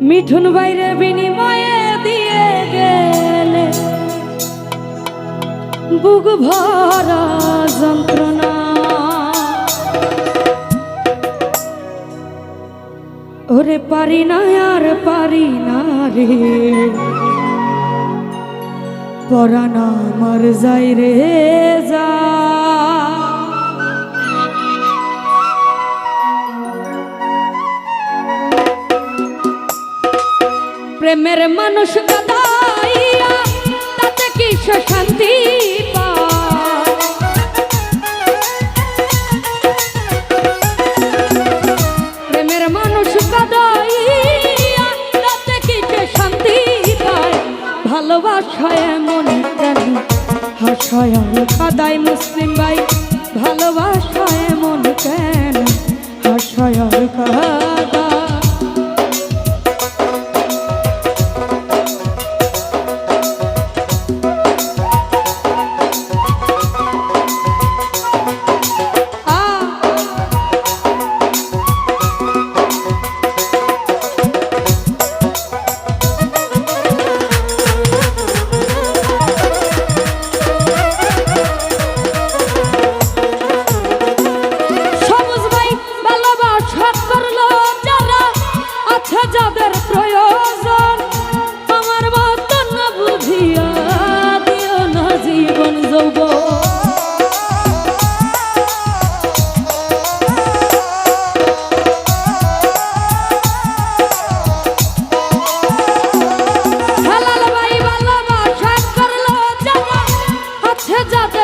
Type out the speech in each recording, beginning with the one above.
মিঠুন বাইরে বিনিময়ে দিয়ে গেলে। বুক ভরা যন্ত্রণা। ওরে পারি না আর পারি না রে। পরানা আমার যাই রে যা। প্রেমের মানুষ কাদাইয়া, তাতে কি শান্তি ভালোবাসায় এমন প্রেম হাসায় কাদাই মুসলিম ভাই। ভালোবাসায় এমন 现在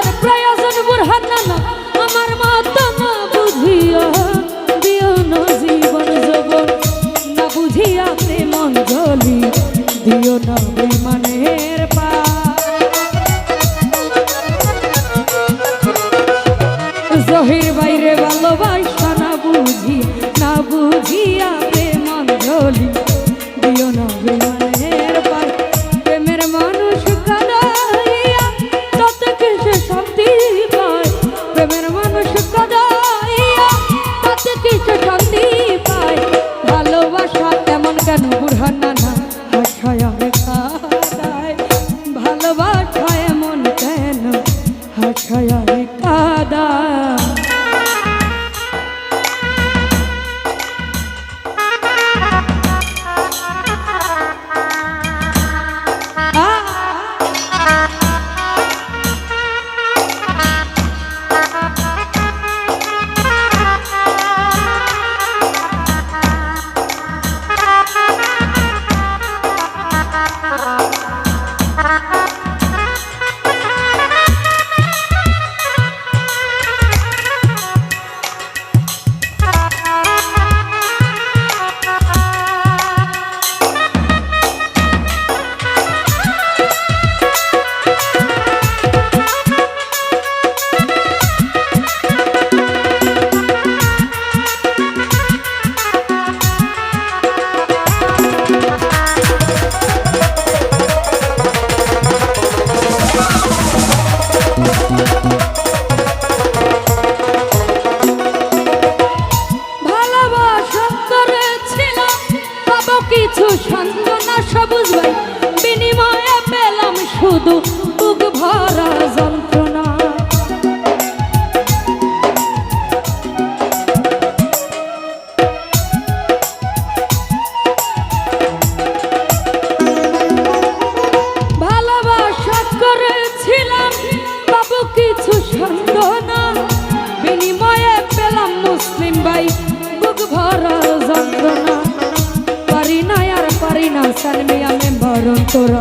অন্তর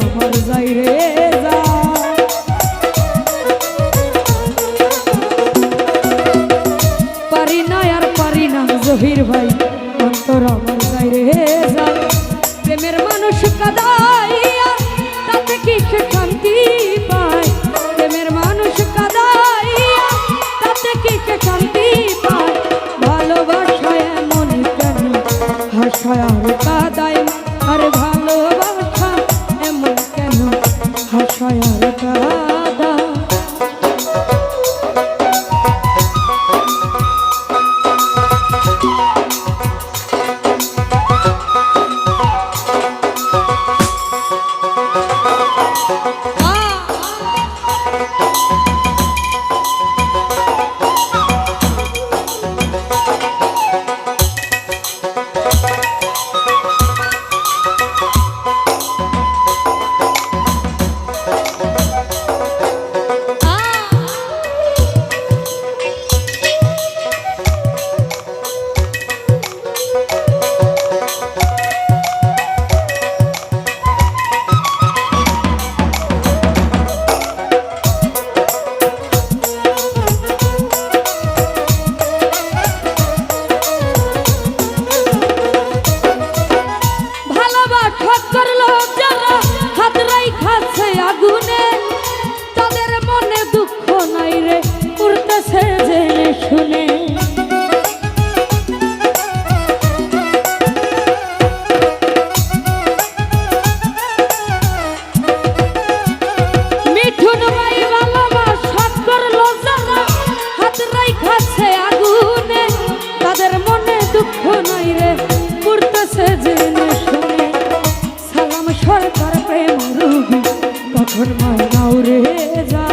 পারি না আর পারি না জহির ভাই। কখন মায়নাও রে যা।